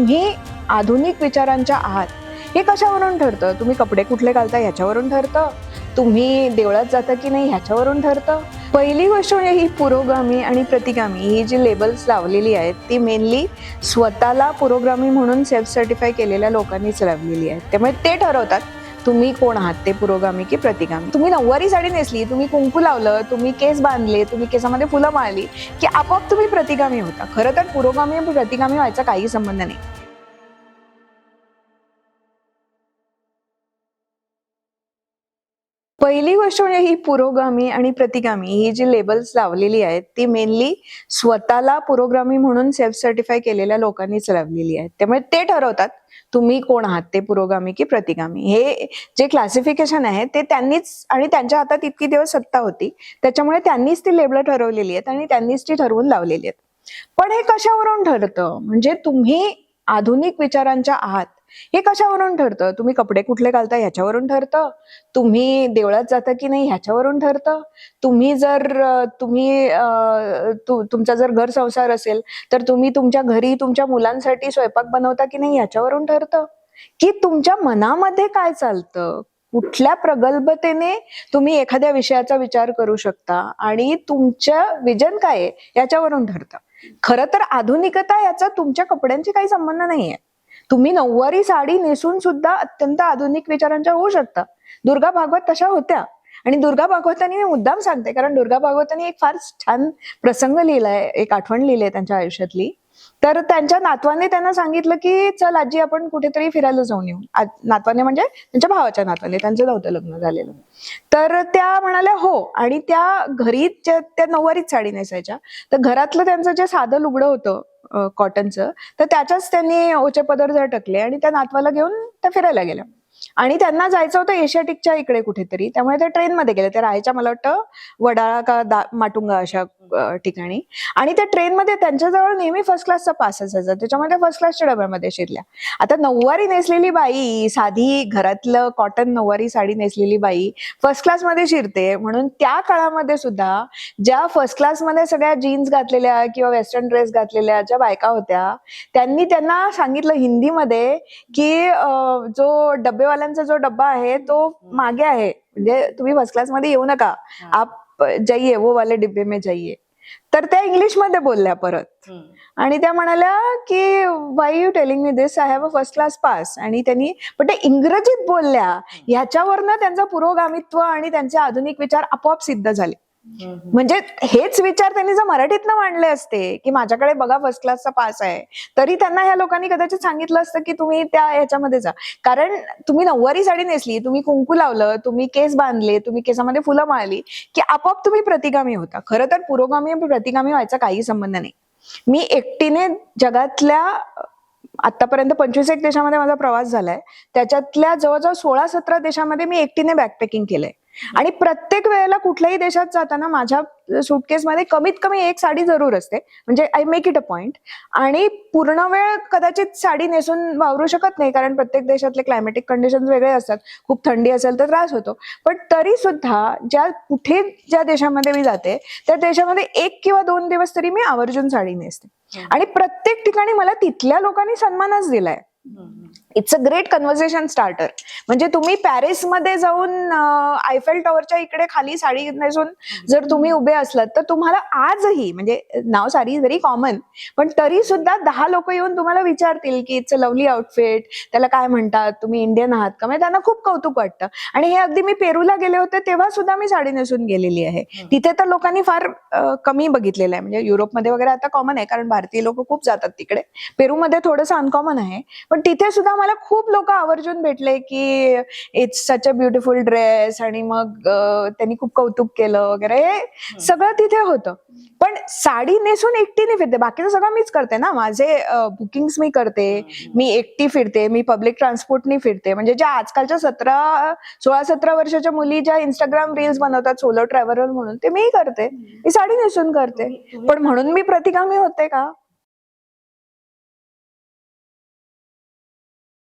तुम्ही आधुनिक विचारांच्या आहात. हे कशावरून ठरतं? तुम्ही कपडे कुठले घालता ह्याच्यावरून ठरतं? तुम्ही देवळात जाता की नाही ह्याच्यावरून ठरतं? पहिली गोष्ट म्हणजे ही पुरोगामी आणि प्रतिगामी ही जी लेबल्स लावलेली आहेत ती मेनली स्वतःला पुरोगामी म्हणून सेल्फ सर्टिफाय केलेल्या लोकांनीच लावलेली आहेत. त्यामुळे ते ठरवतात. तुम्ही कोण आहात ते पुरोगामी की प्रतिगामी? तुम्ही नऊवारी साडी नेसली तुम्ही कुंकू लावलं तुम्ही केस बांधले तुम्ही केसामध्ये फुलं मारली की आपोआप तुम्ही प्रतिगामी होता. खरं तर पुरोगामी आणि प्रतिगामी व्हायचा काही संबंध नाही. पहिली गोष्ट म्हणजे ही पुरोगामी आणि प्रतिगामी ही जी लेबल्स लावलेली आहेत ती मेनली स्वतःला पुरोगामी म्हणून सेल्फ सर्टिफाय केलेल्या लोकांनीच लावलेली आहेत. त्यामुळे ते ठरवतात तुम्ही कोण आहात ते पुरोगामी की प्रतिगामी. हे जे क्लासिफिकेशन आहे ते त्यांनीच आणि त्यांच्या हातात इतकी दिवस सत्ता होती त्याच्यामुळे त्यांनीच ती लेबल ठरवलेली आहेत आणि त्यांनीच ती ठरवून लावलेली आहेत. पण हे कशावरून ठरतं? म्हणजे तुम्ही आधुनिक विचारांच्या आहात हे कशावरून ठरतं? तुम्ही कपडे कुठले घालता ह्याच्यावरून ठरतं? तुम्ही देवळात जाता की नाही ह्याच्यावरून ठरतं? तुम्ही जर तुम्ही तु- तुमचा जर घर संसार असेल तर तुम्ही तुमच्या घरी तुमच्या मुलांसाठी स्वयंपाक बनवता की नाही ह्याच्यावरून ठरतं? की तुमच्या मनामध्ये काय चालतं? कुठल्या प्रगल्भतेने तुम्ही एखाद्या विषयाचा विचार करू शकता आणि तुमचं विजन काय आहे? याच्यावरून ठरतं. खरं तर आधुनिकता याचा तुमच्या कपड्यांशी काही संबंध नाहीये. तुम्ही नऊवारी साडी नेसून सुद्धा अत्यंत आधुनिक विचारांच्या होऊ शकता. दुर्गा भागवत तशा होत्या. आणि दुर्गा भागवतांनी मी मुद्दाम सांगते कारण दुर्गा भागवतांनी एक फार छान प्रसंग लिहिलाय एक आठवण लिहिली आहे त्यांच्या आयुष्यातली. तर त्यांच्या नातवाने त्यांना सांगितलं की चल आजी आपण कुठेतरी फिरायला जाऊन येऊ. नातवाने म्हणजे त्यांच्या भावाच्या नातवाने त्यांचं नव्हतं लग्न झालेलं. तर त्या म्हणाल्या हो. आणि त्या घरी त्या नऊवारीच साडी नेसायच्या. तर घरातलं त्यांचं जे साधं लुगडं होतं कॉटनचं तर त्याच्याच त्यांनी ओचे पदर झटकले आणि त्या नातवाला घेऊन त्या फिरायला गेल्या. आणि त्यांना जायचं होतं एशियाटिकच्या इकडे कुठेतरी. त्यामुळे ते ट्रेनमध्ये गेले. ते राहायच्या मला वाटतं वडाळा का दा माटुंगा अशा ठिकाणी. आणि त्या ट्रेनमध्ये त्यांच्याजवळ नेहमी फर्स्ट क्लासचा पास असायचा. त्याच्यामध्ये फर्स्ट क्लासच्या डब्यामध्ये शिरल्या. आता नऊवारी नेसलेली बाई साधी घरातलं कॉटन नऊवारी साडी नेसलेली बाई फर्स्ट क्लासमध्ये शिरते. म्हणून त्या काळामध्ये सुद्धा ज्या फर्स्ट क्लासमध्ये सगळ्या जीन्स घातलेल्या किंवा वेस्टर्न ड्रेस घातलेल्या ज्या बायका होत्या त्यांनी त्यांना सांगितलं हिंदीमध्ये की जो डबे डब्बेवाल्यांचा जो डब्बा आहे तो मागे आहे. म्हणजे तुम्ही फर्स्ट क्लासमध्ये येऊ नका. आप जाइए वो वाले डिब्बे में जाइए. तर त्या इंग्लिशमध्ये बोलल्या परत. आणि त्या म्हणाल्या की why you telling me this I have a first class pass आणि त्यांनी पण ते इंग्रजीत बोलल्या. ह्याच्यावरनं त्यांचं पुरोगामित्व आणि त्यांचे आधुनिक विचार आपोआप सिद्ध झाले. म्हणजे हेच विचार त्यांनी जर मराठीतनं मांडले असते की माझ्याकडे बघा फर्स्ट क्लासचा पास आहे तरी त्यांना ह्या लोकांनी कदाचित सांगितलं असतं की तुम्ही त्या ह्याच्यामध्ये जा. कारण तुम्ही नऊवारी साडी नेसली तुम्ही कुंकू लावलं तुम्ही केस बांधले तुम्ही केसामध्ये फुलं माळली की आपोआप तुम्ही प्रतिगामी होता. खरं तर पुरोगामी प्रतिगामी व्हायचा काही संबंध नाही. मी एकटीने जगातल्या आतापर्यंत पंचवीस एक देशामध्ये माझा प्रवास झालाय त्याच्यातल्या जवळजवळ सोळा सतरा देशामध्ये मी एकटीने बॅकपॅकिंग केलंय. आणि प्रत्येक वेळेला कुठल्याही देशात जाताना माझ्या सुटकेसमध्ये कमीत कमी एक साडी जरूर असते. म्हणजे I make it a point आणि पूर्ण वेळ कदाचित साडी नेसून वावरू शकत नाही कारण प्रत्येक देशातले क्लायमॅटिक कंडिशन वेगळे असतात. खूप थंडी असेल तर त्रास होतो. पण तरी सुद्धा ज्या कुठे ज्या देशामध्ये मी जाते त्या देशामध्ये एक किंवा दोन दिवस तरी मी आवर्जून साडी नेसते. आणि प्रत्येक ठिकाणी मला तिथल्या लोकांनी सन्मानच दिलाय. It's a great conversation starter म्हणजे तुम्ही पॅरिसमध्ये जाऊन आयफेल टॉवरच्या इकडे खाली साडी नेसून जर तुम्ही उभे असलात तर तुम्हाला आजही म्हणजे नाव साडी व्हेरी कॉमन पण तरी सुद्धा दहा लोक येऊन तुम्हाला विचारतील की इट्स अ लवली आउटफिट त्याला काय म्हणतात तुम्ही इंडियन आहात का? म्हणजे त्यांना खूप कौतुक वाटतं. आणि हे अगदी मी पेरूला गेले होते तेव्हा सुद्धा मी साडी नेसून गेलेली आहे. तिथे तर लोकांनी फार कमी बघितलेलं आहे. म्हणजे युरोपमध्ये वगैरे आता कॉमन आहे कारण भारतीय लोक खूप जातात तिकडे. पेरूमध्ये थोडंसं अनकॉमन आहे पण तिथे सुद्धा मला खूप लोक आवर्जून भेटले की it's such a beautiful dress आणि मग त्यांनी खूप कौतुक केलं वगैरे. हे सगळं तिथे होतं. पण साडी नेसून एकटीने फिरते. बाकीचं सगळं मीच करते ना. माझे बुकिंग्स मी करते. मी एकटी फिरते. मी पब्लिक ट्रान्सपोर्टनी फिरते. म्हणजे ज्या आजकालच्या सतरा सोळा सतरा वर्षाच्या मुली ज्या इंस्टाग्राम रील्स बनवतात सोलो ट्रॅव्हलर म्हणून ते मी करते. मी साडी नेसून करते. पण म्हणून मी प्रतिगामी होते का?